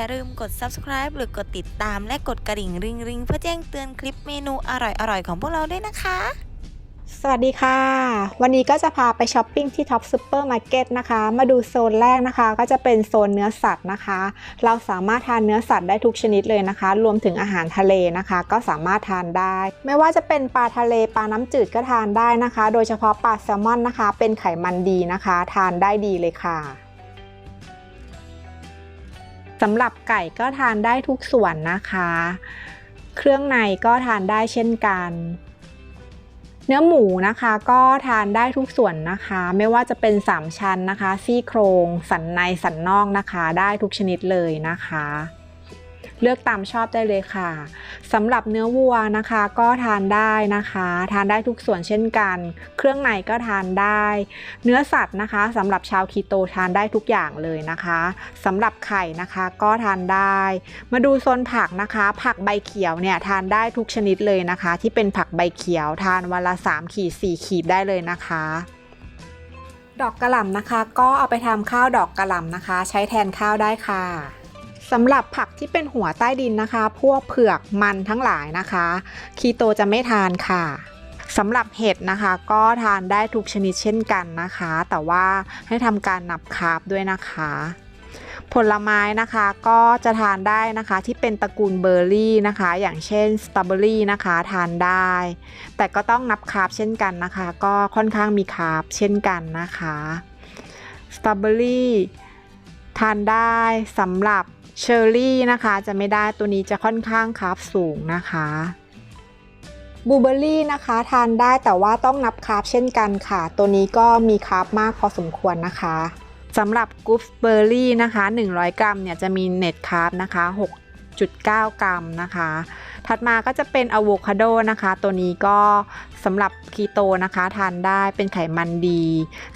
อย่าลืมกด subscribe หรือกดติดตามและกดกระดิ่งริงริงๆเพื่อแจ้งเตือนคลิปเมนูอร่อยๆ ของพวกเราด้วยนะคะ สวัสดีค่ะ วันนี้ก็จะพาไปช้อปปิ้งที่ท็อปซูเปอร์มาร์เก็ตนะคะ มาดูโซนแรกนะคะ ก็จะเป็นโซนเนื้อสัตว์นะคะ เราสามารถทานเนื้อสัตว์ได้ทุกชนิดเลยนะคะ รวมถึงอาหารทะเลนะคะ ก็สามารถทานได้ ไม่ว่าจะเป็นปลาทะเลปลาน้ำจืดก็ทานได้นะคะ โดยเฉพาะปลาแซลมอนนะคะ เป็นไขมันดีนะคะ ทานได้ดีเลยค่ะ สำหรับไก่ก็ทานได้ทุกส่วนนะคะ เครื่องในก็ทานได้เช่นกัน เนื้อหมูนะคะก็ทานได้ทุกส่วนนะคะ ไม่ว่าจะเป็น 3 ชั้นนะคะ ซี่โครง สันในสันนอกนะคะ ได้ทุกชนิดเลยนะคะ เลือกตามชอบได้เลยค่ะสำหรับเนื้อวัวนะคะก็ทานได้นะคะ ทานได้ทุกส่วนเช่นกัน เครื่องในก็ทานได้ เนื้อสัตว์นะคะสำหรับชาวคีโตทานได้ทุกอย่างเลยนะคะสำหรับไข่นะคะก็ทานได้ มาดูโซนผักนะคะ ผักใบเขียวเนี่ยทานได้ทุกชนิดเลยนะคะ ที่เป็นผักใบเขียวทานวันละ3ขีด4ขีดได้เลยนะคะดอกกระหล่ำนะคะ ก็เอาไปทำข้าวดอกกระหล่ำนะคะ ใช้แทนข้าวได้ค่ะ สำหรับผักที่เป็นหัวใต้ดินนะคะ พวกเผือกมันทั้งหลายนะคะ คีโตจะไม่ทานค่ะสำหรับเห็ดนะคะ ก็ทานได้ทุกชนิดเช่นกันนะคะ แต่ว่าให้ทำการนับคาร์บด้วยนะคะ ผลไม้นะคะก็จะทานได้นะคะที่เป็นตระกูลเบอร์รี่นะคะ อย่างเช่นสตรอเบอรี่นะคะทานได้ แต่ก็ต้องนับคาร์บเช่นกันนะคะ ก็ค่อนข้างมีคาร์บเช่นกันนะคะสตรอเบอรี่ทานได้สำหรับ เชอร์รี่นะคะจะไม่ได้ตัวนี้จะค่อนข้างคาร์บสูงนะคะบูเบอร์รี่นะคะทานได้แต่ว่าต้องนับคาร์บเช่นกันค่ะ ตัวนี้ก็มีคาร์บมากพอสมควรนะคะสำหรับกูฟเบอร์รี่นะคะ 100 กรัมเนี่ยจะมีเน็ตคาร์บนะคะ 6.9 กรัมนะคะ ถัดมาก็จะเป็นอะโวคาโดนะคะ ตัวนี้ก็สำหรับคีโตนะคะทานได้เป็นไขมันดี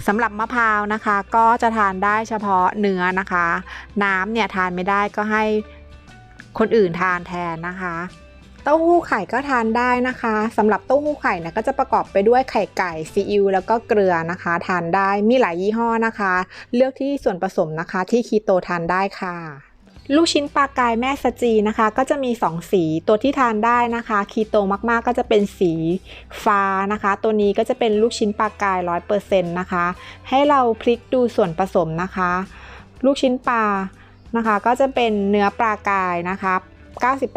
สำหรับมะพร้าวนะคะ ก็จะทานได้เฉพาะเนื้อนะคะ น้ำเนี่ยทานไม่ได้ก็ให้คนอื่นทานแทนนะคะเต้าหู้ไข่ก็ทานได้นะคะสำหรับเต้าหู้ไข่เนี่ยก็จะประกอบไปด้วยไข่ไก่ซีอิ๊วแล้วก็เกลือนะคะ ทานได้มีหลายยี่ห้อนะคะ เลือกที่ส่วนผสมนะคะ ที่คีโตทานได้ค่ะ ลูกชิ้นปลากายแม่สจีนะคะ ก็จะมี 2 สีตัวที่ทานได้นะคะคีโตมากๆ ก็จะเป็นสีฟ้านะคะ ตัวนี้ก็จะเป็นลูกชิ้นปลากาย 100%นะคะ ให้เราพลิกดูส่วนผสมนะคะ ลูกชิ้นปลานะคะ ก็จะเป็นเนื้อปลากายนะคะ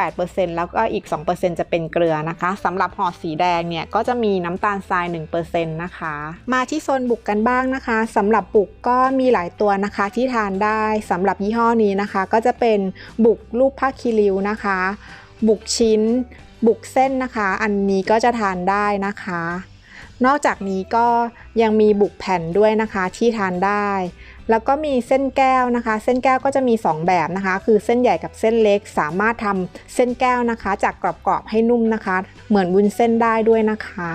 98%แล้วก็อีก 2%จะเป็นเกลือนะคะสำหรับห่อสีแดงเนี่ยก็จะมีน้ำตาลทราย 1%นะคะ มาที่โซนบุกกันบ้างนะคะสำหรับบุกก็มีหลายตัวนะคะที่ทานได้สำหรับยี่ห้อนี้นะคะ ก็จะเป็นบุกรูปผ้าคีริวนะคะ บุกชิ้น บุกเส้นนะคะ อันนี้ก็จะทานได้นะคะ นอกจากนี้ก็ยังมีบุกแผ่นด้วยนะคะที่ทานได้ แล้วก็มีเส้นแก้วนะคะ เส้นแก้วก็จะมี 2 แบบนะคะ คือเส้นใหญ่กับเส้นเล็กสามารถทำเส้นแก้วนะคะ จากกรอบๆให้นุ่มนะคะ เหมือนวุ้นเส้นได้ด้วยนะคะ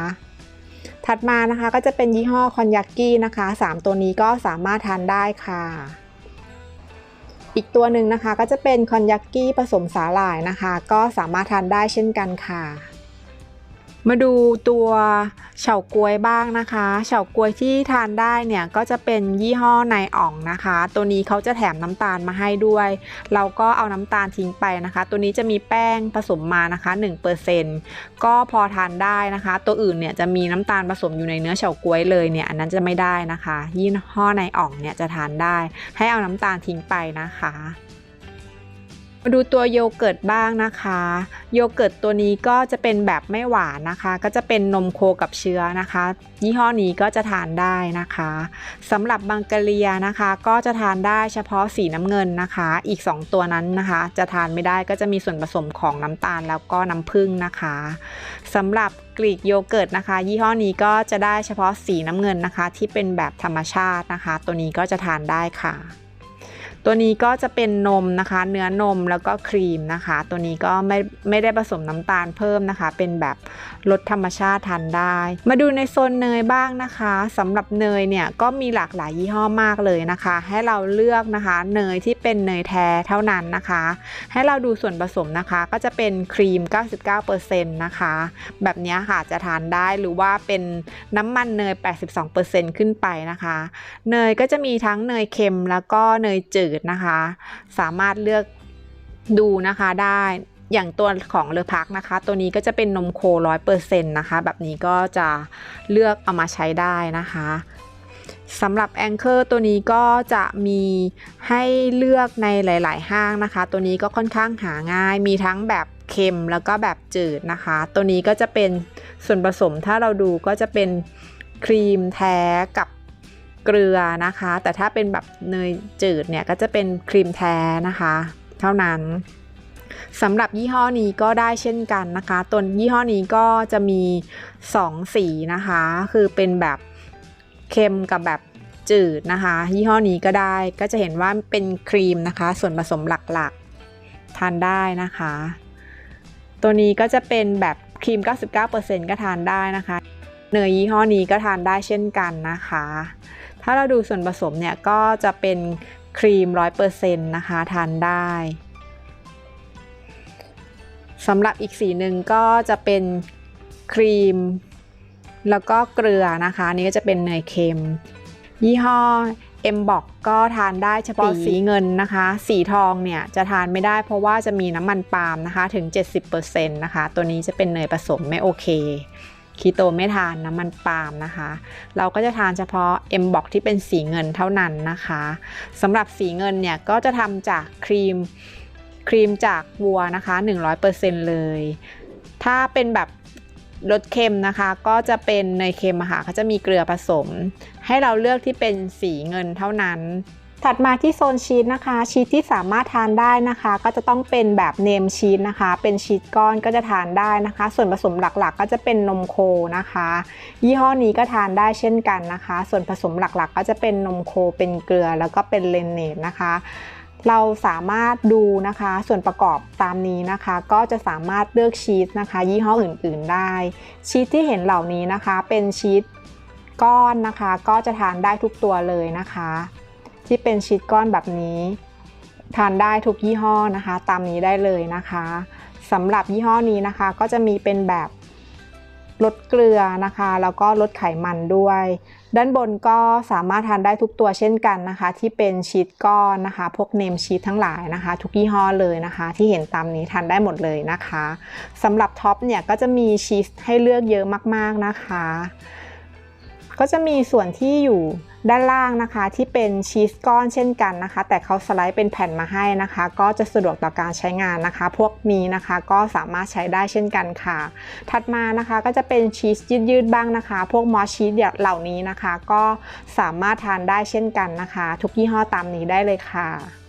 ถัดมานะคะก็จะเป็นยี่ห้อคอนยากินะคะ 3 ตัวนี้ก็สามารถทานได้ค่ะอีกตัวหนึ่งนะคะก็จะเป็นคอนยากิผสมสาหร่ายนะคะ ก็สามารถทานได้เช่นกันค่ะ มาดูตัวเฉาก๊วยบ้างนะคะเฉาก๊วยที่ทานได้เนี่ยก็จะเป็นยี่ห้อนายอ่องนะคะ ตัวนี้เขาจะแถมน้ำตาลมาให้ด้วย เราก็เอาน้ำตาลทิ้งไปนะคะ ตัวนี้จะมีแป้งผสมมานะคะ 1%ก็พอทานได้นะคะ ตัวอื่นเนี่ยจะมีน้ำตาลผสมอยู่ในเนื้อเฉาก๊วยเลยเนี่ยอันนั้นจะไม่ได้นะคะ ยี่ห้อนายอ่องเนี่ยจะทานได้ ให้เอาน้ำตาลทิ้งไปนะคะ มาดูตัวโยเกิร์ตบ้างนะคะ โยเกิร์ตตัวนี้ก็จะเป็นแบบไม่หวานนะคะ ก็จะเป็นนมโคกับเชื้อนะคะ ยี่ห้อนี้ก็จะทานได้นะคะสำหรับบังกะเลียนะคะ ก็จะทานได้เฉพาะสีน้ำเงินนะคะ อีก 2 ตัวนั้นนะคะ จะทานไม่ได้ก็จะมีส่วนผสมของน้ำตาลแล้วก็น้ำผึ้งนะคะสำหรับกรีกโยเกิร์ตนะคะ ยี่ห้อนี้ก็จะได้เฉพาะสีน้ำเงินนะคะ ที่เป็นแบบธรรมชาตินะคะ ตัวนี้ก็จะทานได้ค่ะ ตัวนี้ก็จะเป็นนมนะคะ เนื้อนมแล้วก็ครีมนะคะ ตัวนี้ก็ไม่ไม่ได้ผสมน้ำตาลเพิ่มนะคะ เป็นแบบรสธรรมชาติทานได้ มาดูในโซนเนยบ้างนะคะสำหรับเนยเนี่ยก็มีหลากหลายยี่ห้อมากเลยนะคะ ให้เราเลือกนะคะ เนยที่เป็นเนยแท้เท่านั้นนะคะ ให้เราดูส่วนผสมนะคะ ก็จะเป็นครีม 99%นะคะ แบบนี้ค่ะจะทานได้หรือว่าเป็นน้ำมันเนย 82%ขึ้นไปนะคะ เนยก็จะมีทั้งเนยเค็มแล้วก็เนยจืดนะคะ สามารถเลือกดูนะคะได้อย่างตัวของเลอพักนะคะ ตัวนี้ก็จะเป็นนมโคร้อยเปอร์เซ็นต์นะคะ แบบนี้ก็จะเลือกเอามาใช้ได้นะคะสำหรับแองเกอร์ตัวนี้ก็จะมีให้เลือกในหลาย ๆ ห้างนะคะ ตัวนี้ก็ค่อนข้างหาง่าย มีทั้งแบบเค็มแล้วก็แบบจืดนะคะ ตัวนี้ก็จะเป็นส่วนผสมถ้าเราดูก็จะเป็นครีมแท้กับ เกลือนะคะ แต่ถ้าเป็นแบบเนยจืดเนี่ยก็จะเป็นครีมแท้นะคะ เท่านั้นสำหรับยี่ห้อนี้ก็ได้เช่นกันนะคะ ตัวยี่ห้อนี้ก็จะมี 2 สีนะคะ คือเป็นแบบเค็มกับแบบจืดนะคะ ยี่ห้อนี้ก็ได้ก็จะเห็นว่าเป็นครีมนะคะ ส่วนผสมหลักๆทานได้นะคะ ตัวนี้ก็จะเป็นแบบครีม 99%ก็ทานได้นะคะ เนยยี่ห้อนี้ก็ทานได้เช่นกันนะคะ ถ้าเราดูส่วนผสมเนี่ยก็จะเป็นครีม 100%นะคะทานได้สำหรับอีกสีหนึ่งก็จะเป็นครีม แล้วก็เกลือนะคะนนี้ก็จะเป็นเนยเค็ม ยี่ห้อ M b o x ก็ทานได้เฉพาะสีเงินนะคะ สีทองเนี่ยจะทานไม่ได้เพราะว่าจะมีน้ำมันปาล์มนะคะถึง 70%นะคะ ตัวนี้จะเป็นเนยผสมไม่โอเค คีโตไม่ทานน้ำมันปาล์มนะคะ เราก็จะทานเฉพาะ M b o x ที่เป็นสีเงินเท่านั้นนะคะสำหรับสีเงินเนี่ยก็จะทำจากครีมครีมจากวัวนะคะ 100%เลย ถ้าเป็นแบบรสเค็มนะคะก็จะเป็นเนยเค็มค่ะเขาจะมีเกลือผสม ให้เราเลือกที่เป็นสีเงินเท่านั้น ถัดมาที่โซนชีสนะคะ ชีสที่สามารถทานได้นะคะ ก็จะต้องเป็นแบบเนมชีสนะคะ เป็นชีสก้อนก็จะทานได้นะคะ ส่วนผสมหลักๆ ก็จะเป็นนมโคนะคะ ยี่ห้อนี้ก็ทานได้เช่นกันนะคะ ส่วนผสมหลักๆ ก็จะเป็นนมโคเป็นเกลือแล้วก็เป็นเลนเนตนะคะเราสามารถดูนะคะส่วนประกอบตามนี้นะคะ ก็จะสามารถเลือกชีสนะคะ ยี่ห้ออื่นๆได้ ชีสที่เห็นเหล่านี้นะคะ เป็นชีสก้อนนะคะ ก็จะทานได้ทุกตัวเลยนะคะ ที่เป็นชีสก้อนแบบนี้ ทานได้ทุกยี่ห้อนะคะ ตามนี้ได้เลยนะคะสำหรับยี่ห้อนี้นะคะก็จะมีเป็นแบบลดเกลือนะคะ แล้วก็ลดไขมันด้วย ด้านบนก็สามารถทานได้ทุกตัวเช่นกันนะคะ ที่เป็นชีสก้อนนะคะ พวกเนมชีสทั้งหลายนะคะ ทุกยี่ห้อเลยนะคะ ที่เห็นตามนี้ทานได้หมดเลยนะคะสำหรับท็อปเนี่ยก็จะมีชีสให้เลือกเยอะมากๆนะคะ ก็จะมีส่วนที่อยู่ด้านล่างนะคะที่เป็นชีสก้อนเช่นกันนะคะ แต่เขาสไลด์เป็นแผ่นมาให้นะคะ ก็จะสะดวกต่อการใช้งานนะคะ พวกนี้นะคะก็สามารถใช้ได้เช่นกันค่ะ ถัดมานะคะก็จะเป็นชีสยืดๆบ้างนะคะ พวกมอสชีสเหล่านี้นะคะ ก็สามารถทานได้เช่นกันนะคะ ทุกยี่ห้อตามนี้ได้เลยค่ะ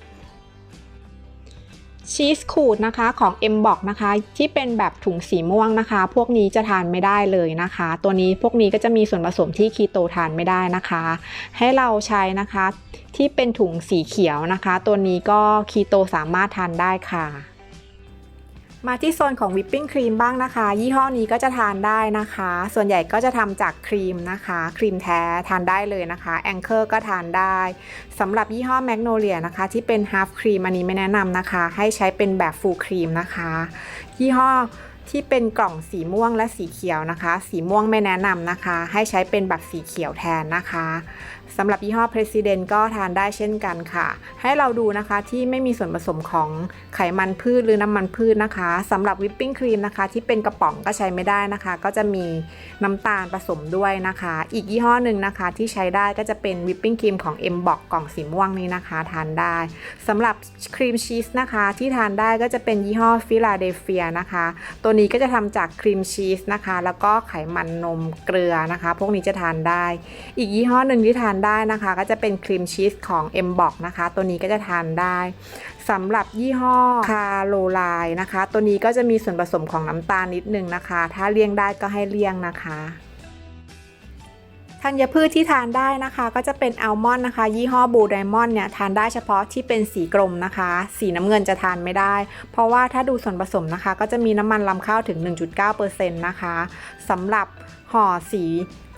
ชีสขูดนะคะของ M b o x นะคะ ที่เป็นแบบถุงสีม่วงนะคะ พวกนี้จะทานไม่ได้เลยนะคะ ตัวนี้พวกนี้ก็จะมีส่วนผสมที่คีโตทานไม่ได้นะคะ ให้เราใช้นะคะที่เป็นถุงสีเขียวนะคะ ตัวนี้ก็คีโตสามารถทานได้ค่ะ มาที่โซนของวิปปิ้งครีมบ้างนะคะ ยี่ห้อนี้ก็จะทานได้นะคะ ส่วนใหญ่ก็จะทำจากครีมนะคะ ครีมแท้ทานได้เลยนะคะแองเกอร์ก็ทานได้สำหรับยี่ห้อแมกโนเลียนะคะ ที่เป็นฮาฟครีมอันนี้ไม่แนะนำนะคะ ให้ใช้เป็นแบบฟูลครีมนะคะ ยี่ห้อที่เป็นกล่องสีม่วงและสีเขียวนะคะ สีม่วงไม่แนะนำนะคะ ให้ใช้เป็นแบบสีเขียวแทนนะคะ สำหรับยี่ห้อ President ก็ทานได้เช่นกันค่ะ ให้เราดูนะคะที่ไม่มีส่วนผสมของไขมันพืชหรือน้ำมันพืชนะคะสำหรับวิปปิ้งครีมนะคะที่เป็นกระป๋องก็ใช้ไม่ได้นะคะ ก็จะมีน้ำตาลผสมด้วยนะคะ อีกยี่ห้อหนึ่งนะคะที่ใช้ได้ก็จะเป็นวิปปิ้งครีมของ M b o x กล่องสีม่วงนี้นะคะ ทานได้สำหรับครีมชีสนะคะที่ทานได้ก็จะเป็นยี่ห้อฟิลาเดลเฟียนะคะ ตัวนี้ก็จะทำจากครีมชีสนะคะ แล้วก็ไขมันนมเกลือนะคะ พวกนี้จะทานได้ อีกยี่ห้อหนึ่งที่ทานได้นะคะ ก็จะเป็นครีมชีสของ M b o x นะคะ ตัวนี้ก็จะทานได้สำหรับยี่ห้อคาโรไลน์นะคะ ตัวนี้ก็จะมีส่วนผสมของน้ำตาลนิดนึงนะคะ ถ้าเลี่ยงได้ก็ให้เลี่ยงนะคะธัญพืชที่ทานได้นะคะก็จะเป็นอัลมอนด์นะคะ ยี่ห้อบูไดมอนด์เนี่ยทานได้เฉพาะที่เป็นสีกรมนะคะ สีน้ำเงินจะทานไม่ได้ เพราะว่าถ้าดูส่วนผสมนะคะ ก็จะมีน้ำมันลำข้าวถึง 1.9%นะคะสำหรับ ห่อสี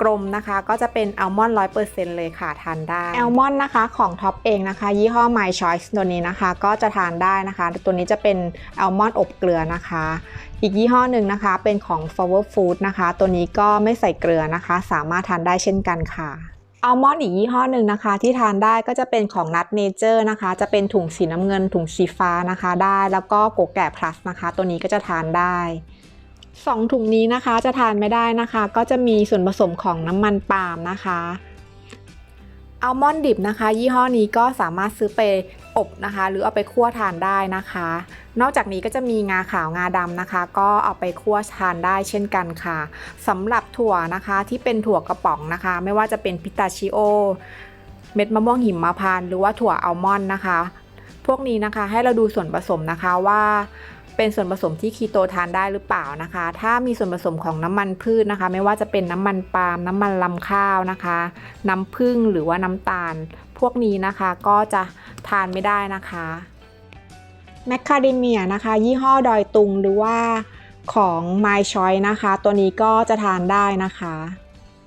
กรมนะคะก็จะเป็นอัลมอนด์100%เลยค่ะทานได้อัลมอนด์นะคะของท็อปเองนะคะ ยี่ห้อ My Choice ตัวนี้นะคะ ก็จะทานได้นะคะ ตัวนี้จะเป็นอัลมอนด์อบเกลือนะคะ อีกยี่ห้อหนึ่งนะคะ เป็นของ f o w e r Food นะคะ ตัวนี้ก็ไม่ใส่เกลือนะคะ สามารถทานได้เช่นกันค่ะอัลมอนด์อีกยี่ห้อหนึ่งนะคะ ที่ทานได้ก็จะเป็นของนัทเนเจอร์นะคะ จะเป็นถุงสีน้ำเงินถุงสีฟ้านะคะได้แล้วก็โกแก่พลัสนะคะ ตัวนี้ก็จะทานได้ สองถุงนี้นะคะจะทานไม่ได้นะคะ ก็จะมีส่วนผสมของน้ำมันปาล์มนะคะอัลมอนด์ดิบนะคะ ยี่ห้อนี้ก็สามารถซื้อไปอบนะคะ หรือเอาไปคั่วทานได้นะคะ นอกจากนี้ก็จะมีงาขาวงาดำนะคะ ก็เอาไปคั่วทานได้เช่นกันค่ะสำหรับถั่วนะคะที่เป็นถั่วกระป๋องนะคะ ไม่ว่าจะเป็นพิตาชิโอ เม็ดมะม่วงหิมพานต์หรือว่าถั่วอัลมอนด์นะคะ พวกนี้นะคะให้เราดูส่วนผสมนะคะว่า เป็นส่วนผสมที่คีโตทานได้หรือเปล่านะคะ ถ้ามีส่วนผสมของน้ำมันพืชนะคะ ไม่ว่าจะเป็นน้ำมันปาล์มน้ำมันลำข้าวนะคะ น้ำผึ้งหรือว่าน้ำตาล พวกนี้นะคะก็จะทานไม่ได้นะคะแมคคาเดเมียนะคะ ยี่ห้อดอยตุงหรือว่าของ My Choice นะคะ ตัวนี้ก็จะทานได้นะคะ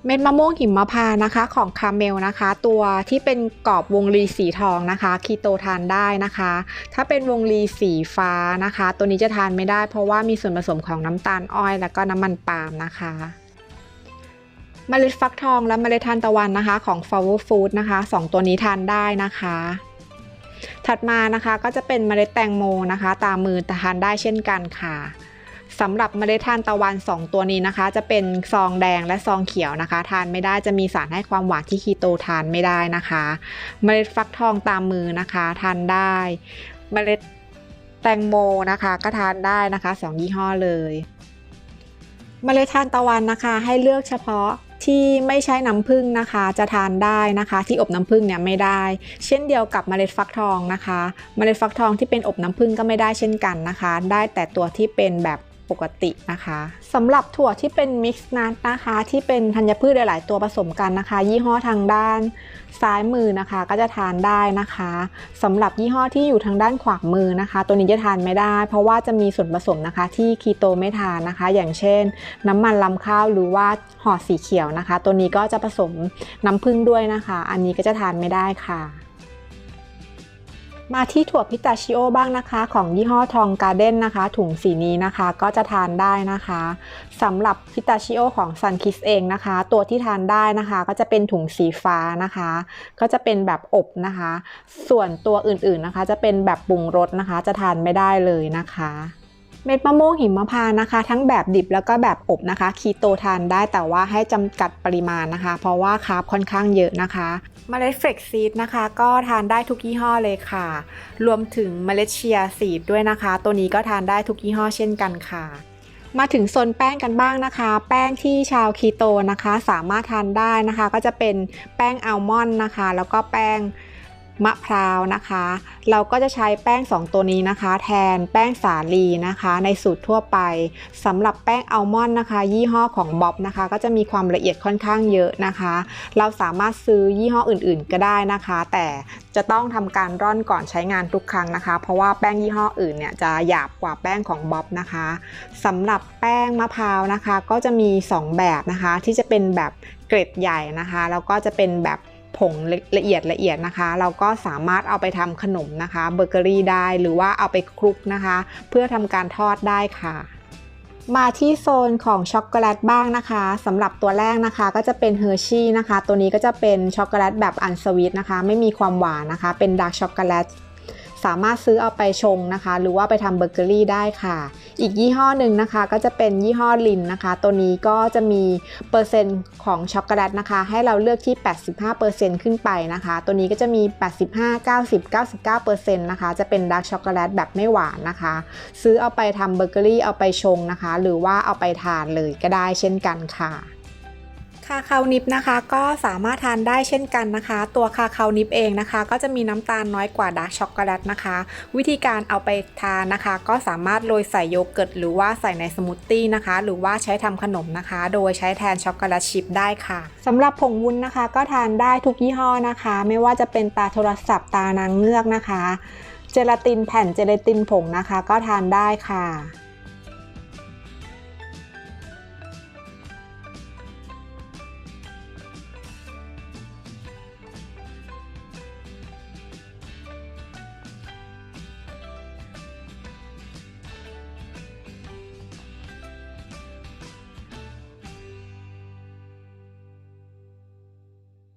เม็ดมะม่วงหิมพานต์นะคะของคาเมลนะคะ ตัวที่เป็นกรอบวงรีสีทองนะคะคีโตทานได้นะคะ ถ้าเป็นวงรีสีฟ้านะคะ ตัวนี้จะทานไม่ได้เพราะว่ามีส่วนผสมของน้ำตาลอ้อย แล้วก็น้ำมันปาล์มนะคะเมล็ดฟักทองและเมล็ดทานตะวันนะคะของ Flower Food นะคะสองตัวนี้ทานได้นะคะ ถัดมานะคะก็จะเป็นเมล็ดแตงโมนะคะ ตามมือทานได้เช่นกันค่ะ สำหรับเมล็ดทานตะวัน 2 ตัวนี้นะคะ จะเป็นซองแดงและซองเขียวนะคะ ทานไม่ได้จะมีสารให้ความหวานที่คีโตทานไม่ได้นะคะ เมล็ดฟักทองตามมือนะคะ ทานได้ เมล็ดแตงโมนะคะ ก็ทานได้นะคะสองยี่ห้อเลยเมล็ดทานตะวันนะคะให้เลือกเฉพาะที่ไม่ใช้น้ำผึ้งนะคะ จะทานได้นะคะ ที่อบน้ำผึ้งเนี่ยไม่ได้ เช่นเดียวกับเมล็ดฟักทองนะคะ เมล็ดฟักทองที่เป็นอบน้ำผึ้งก็ไม่ได้เช่นกันนะคะ ได้แต่ตัวที่เป็นแบบ ปกตินะคะสำหรับถั่วที่เป็นมิกซ์นัทนะคะ ที่เป็นธัญพืชหลาย ๆ ตัวผสมกันนะคะ ยี่ห้อทางด้านซ้ายมือนะคะ ก็จะทานได้นะคะสำหรับยี่ห้อที่อยู่ทางด้านขวามือนะคะ ตัวนี้จะทานไม่ได้ เพราะว่าจะมีส่วนผสมนะคะ ที่คีโตไม่ทานนะคะ อย่างเช่น น้ำมันลำข้าวหรือว่าห่อสีเขียวนะคะ ตัวนี้ก็จะผสมน้ำผึ้งด้วยนะคะ อันนี้ก็จะทานไม่ได้ค่ะ มาที่ถั่วพิตาชิโอบ้างนะคะ ของยี่ห้อทองการ์เด้นนะคะ ถุงสีนี้นะคะก็จะทานได้นะคะสำหรับพิตาชิโอของซันคิสเองนะคะ ตัวที่ทานได้นะคะ ก็จะเป็นถุงสีฟ้านะคะ ก็จะเป็นแบบอบนะคะ ส่วนตัวอื่นๆนะคะ จะเป็นแบบปรุงรสนะคะ จะทานไม่ได้เลยนะคะ เม็ดมะม่วงหิมพานต์นะคะ ทั้งแบบดิบแล้วก็แบบอบนะคะคีโตทานได้แต่ว่าให้จำกัดปริมาณนะคะ เพราะว่าคาร์บค่อนข้างเยอะนะคะเมล็ดเฟกซีดนะคะ ก็ทานได้ทุกยี่ห้อเลยค่ะ รวมถึงเมล็ดเชียร์ซีดด้วยนะคะ ตัวนี้ก็ทานได้ทุกยี่ห้อเช่นกันค่ะ มาถึงโซนแป้งกันบ้างนะคะ แป้งที่ชาวคีโตนะคะ สามารถทานได้นะคะ ก็จะเป็นแป้งอัลมอนด์นะคะ แล้วก็แป้ง มะพร้าวนะคะ เราก็จะใช้แป้ง 2 ตัวนี้นะคะ แทนแป้งสาลีนะคะ ในสูตรทั่วไปสำหรับแป้งอัลมอนด์นะคะ ยี่ห้อของบ๊อบนะคะ ก็จะมีความละเอียดค่อนข้างเยอะนะคะ เราสามารถซื้อยี่ห้ออื่น ๆ ก็ได้นะคะ แต่จะต้องทำการร่อนก่อนใช้งานทุกครั้งนะคะ เพราะว่าแป้งยี่ห้ออื่นเนี่ยจะหยาบกว่าแป้งของบ๊อบนะคะสำหรับแป้งมะพร้าวนะคะ ก็จะมี 2 แบบนะคะ ที่จะเป็นแบบเกร็ดใหญ่นะคะแล้วก็จะเป็นแบบ ผงละเอียดละเอียดนะคะ เราก็สามารถเอาไปทำขนมนะคะเบเกอรี่ได้หรือว่าเอาไปคลุกนะคะ เพื่อทำการทอดได้ค่ะ มาที่โซนของช็อกโกแลตบ้างนะคะสำหรับตัวแรกนะคะก็จะเป็นเฮอร์ชี่นะคะ ตัวนี้ก็จะเป็นช็อกโกแลตแบบอันสวีทนะคะ ไม่มีความหวานนะคะ เป็นดาร์กช็อกโกแลต สามารถซื้อเอาไปชงนะคะ หรือว่าไปทำเบเกอรี่ได้ค่ะ อีกยี่ห้อหนึ่งนะคะ ก็จะเป็นยี่ห้อลินนะคะ ตัวนี้ก็จะมีเปอร์เซ็นต์ของช็อกโกแลตนะคะ ให้เราเลือกที่ 85%ขึ้นไปนะคะ ตัวนี้ก็จะมี 85 90 99%นะคะ จะเป็นดาร์กช็อกโกแลตแบบไม่หวานนะคะ ซื้อเอาไปทำเบเกอรี่เอาไปชงนะคะ หรือว่าเอาไปทานเลยก็ได้เช่นกันค่ะ คาคาวนิบนะคะก็สามารถทานได้เช่นกันนะคะ ตัวคาคาวนิบเองนะคะ ก็จะมีน้ำตาลน้อยกว่าดาร์กช็อกโกแลตนะคะ วิธีการเอาไปทานนะคะ ก็สามารถโรยใส่โยเกิร์ตหรือว่าใส่ในสมูทตี้นะคะ หรือว่าใช้ทำขนมนะคะ โดยใช้แทนช็อกโกแลตชิพได้ค่ะสำหรับผงวุ้นนะคะ ก็ทานได้ทุกยี่ห้อนะคะ ไม่ว่าจะเป็นตาโทรศัพท์ตานางเงือกนะคะ เจลาตินแผ่นเจลาตินผงนะคะ ก็ทานได้ค่ะ